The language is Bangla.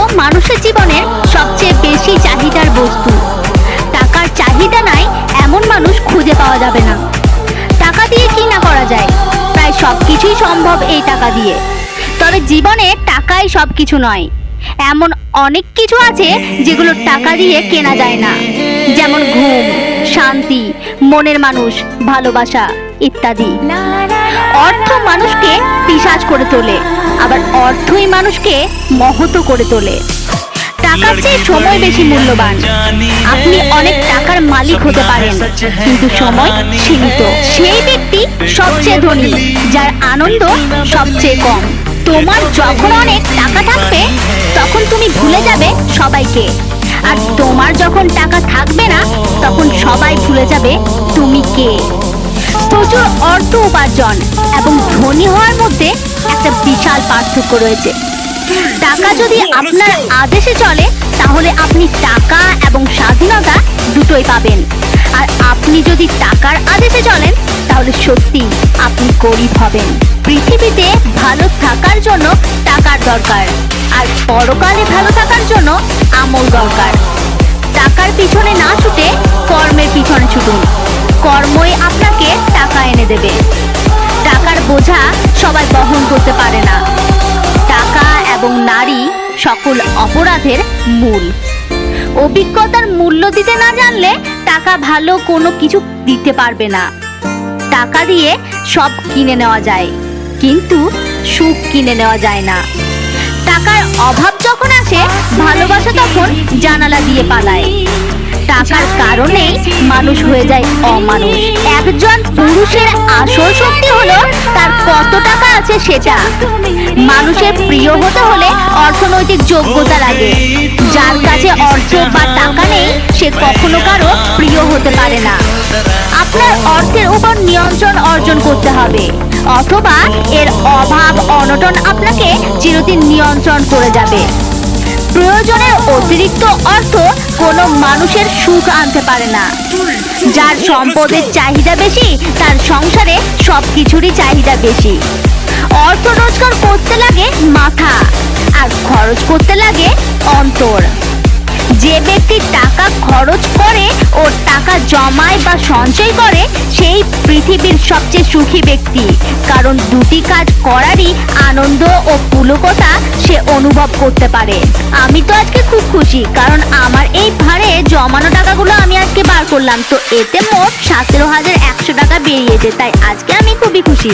হলো মানুষের জীবনের সবচেয়ে বেশি চাহিদার বস্তু। টাকার চাহিদা নাই, এমন মানুষ খুঁজে পাওয়া যাবে না। টাকা দিয়ে কি না করা যায়? প্রায় সব কিছুই সম্ভব এই টাকা দিয়ে। তবে জীবনে টাকাই সব কিছু নয়। এমন অনেক কিছু আছে যেগুলো টাকা দিয়ে কেনা যায় না। যেমন ঘুম, শান্তি, মনের মানুষ, ভালোবাসা ইত্যাদি। অর্থ মানুষকে পিসাজ করে তোলে। আবার অর্থই মানুষকে মহত করে তোলে। টাকার চেয়ে সময় বেশি মূল্যবান। আপনি অনেক টাকার মালিক হতে পারেন, কিন্তু সময় সীমিত। সেই ব্যক্তি সবচেয়ে ধনী, যার আনন্দ সবচেয়ে কম। তোমার যখন অনেক টাকা থাকবে, তখন তুমি ভুলে যাবে সবাইকে। আর তোমার যখন টাকা থাকবে না, তখন সবাই ভুলে যাবে তুমি কে। প্রচুর অর্থ উপার্জন এবং ধনী হওয়ার মধ্যে একটা বিশাল পার্থক্য রয়েছে। টাকা যদি আপনার আদেশে চলে তাহলে আপনি টাকা এবং স্বাধীনতা দুটোই পাবেন। আর আপনি যদি টাকার আদেশে চলেন তাহলে সত্যি আপনি গরিব হবেন। পৃথিবীতে ভালো থাকার জন্য টাকার দরকার আর পরকালে ভালো থাকার জন্য আমল দরকার। টাকার পিছনে না ছুটে কর্মের পিছনে ছুটুন। কর্মই আপনাকে টাকা এনে দেবে। সবাই বহন করতে পারে না। টাকা এবং নারী সকল অপরাধের মূল। অভিজ্ঞতার মূল্য দিতে না জানলে টাকা ভালো কোনো কিছু দিতে পারবে না। টাকা দিয়ে সব কিনে নেওয়া যায়, কিন্তু সুখ কিনে নেওয়া যায় না। টাকার অভাব যখন আসে, ভালোবাসা তখন জানালা দিয়ে পালায়। টাকার কারণেই মানুষ হয়ে যায় অমানুষ। একজন পুরুষের আসল শক্তি কত টাকা আছে সেটা? মানুষের প্রিয় হতে হলে অর্থনৈতিক যোগ্যতা লাগে। যার কাছে অর্থ বা টাকা নেই, সে কখনো কারও প্রিয় হতে পারে না। আপনার অর্থের উপর নিয়ন্ত্রণ অর্জন করতে হবে। অথবা এর অভাব, অনটন আপনাকে চিরদিন নিয়ন্ত্রণ করে যাবে। প্রয়োজনের অতিরিক্ত অর্থ কোনো মানুষের সুখ আনতে পারে না। যার সম্পদের চাহিদা বেশি সংসারে সব কিছুরই চাহিদা বেশি। অর্থ রোজগার করতে লাগে মাথা, আর খরচ করতে লাগে অন্তর। যে ব্যক্তি টাকা খরচ করে ও টাকা জমায় বা সঞ্চয় করে, সেই পৃথিবীর সবচেয়ে সুখী ব্যক্তি। কারণ দুটি কাজ করারই আনন্দ ও পুলকতা সে অনুভব করতে পারে। আমি তো আজকে খুব খুশি, কারণ আমার এই ভাড়ে জমানো করলাম। তো এতে মোট সতেরো হাজার একশো টাকা বেরিয়েছে তাই আজকে আমি খুবই খুশি।